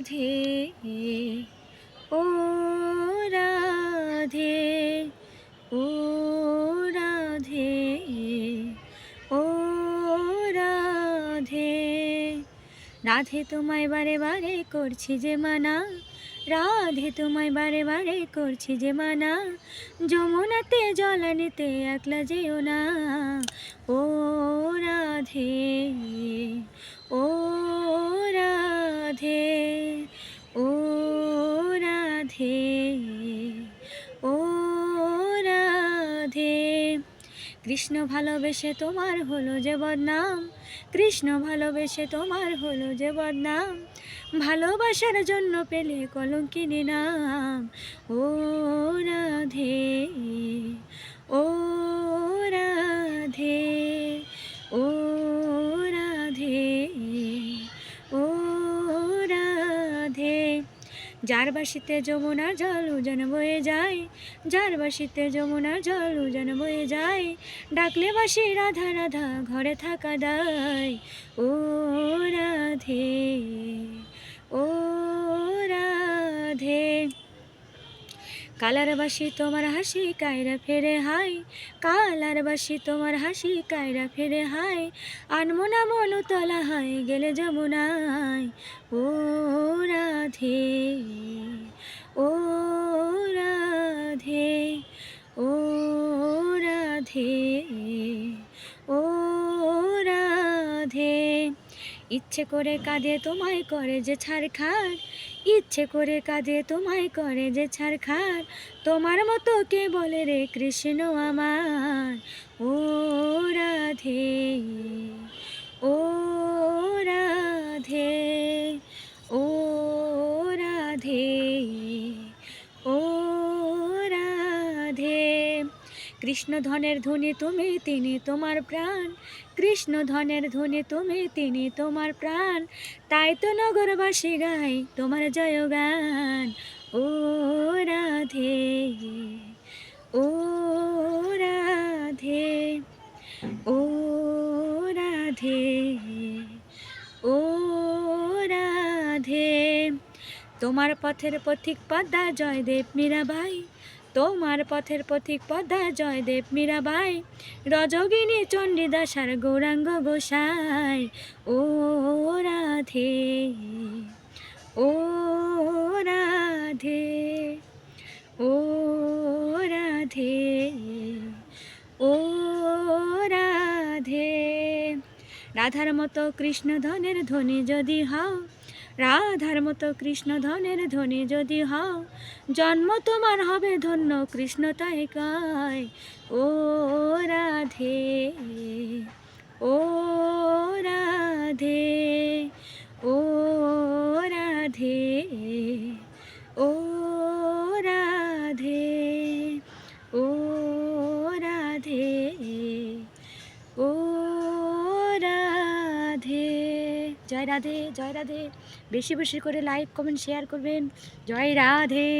রাধে, ও রাধে ও রাধে ও রাধে। রাধে তোমায় বারে বারে করছি যে মানা, রাধে তোমায় বারে বারে করছি যে মানা, যমুনাতে জল আনিতে একলা যেও না। ও রাধে। রাধে, ও রাধে। কৃষ্ণ ভালোবেসে তোমার হলো যে কৃষ্ণ ভালোবেসে তোমার হলো যে ভালোবাসার জন্য পেলে কলঙ্কিনী নাম, ও রাধে, ও যার বাসিতে যমুনার জল উজান বয়ে যায়, যার বাসিতে যমুনার জল উজান বয়ে যায়, ডাকলে বাসি রাধা রাধা ঘরে থাকা দায়। ও রাধে কালার বাসি তোমার হাসি কায়রা ফেরে হাই কালার বাসি তোমার হাসি কায়রা ফেরে হাই আনমোনা মন তলা হাই গেলে যমুনায়, ও রাধে। ইচ্ছে করে কাঁদে তোমায় করে যে ছাড় ছাড়খাড় ইচ্ছে করে কাঁদে তোমায় করে যে ছাড় খার। তোমার মতো কে বলে রে কৃষ্ণ আমার? ও রাধে ও রাধে ও রাধে। কৃষ্ণ ধনের ধনী তুমি, তিনি তোমার প্রাণ। কৃষ্ণ ধনের ধনী তুমি, তিনি তোমার প্রাণ। তাই তো নগরবাসী গাই তোমার জয়গান ও রাধে ও রাধে ও রাধে ও রাধে। তোমার পথের পথিক পদ্মা জয়দেব মীরাবাই তোমার পথের পথিক পদ্মা জয়দেব মীরাবাই, রজগিনী চণ্ডীদাসার গৌরাঙ্গ গোসাই। ও রাধে ও রাধে ও রাধে ও রাধে। রাধার মতো কৃষ্ণ ধনের ধ্বনি যদি হও রাধার মতো কৃষ্ণ ধনের ধ্বনি যদি হও, জন্ম তোমার হবে ধন্য কৃষ্ণ তাই কায়। ও জয় রাধে জয় রাধে। বেশি বেশি করে লাইক কমেন্ট শেয়ার করবেন। জয় রাধে।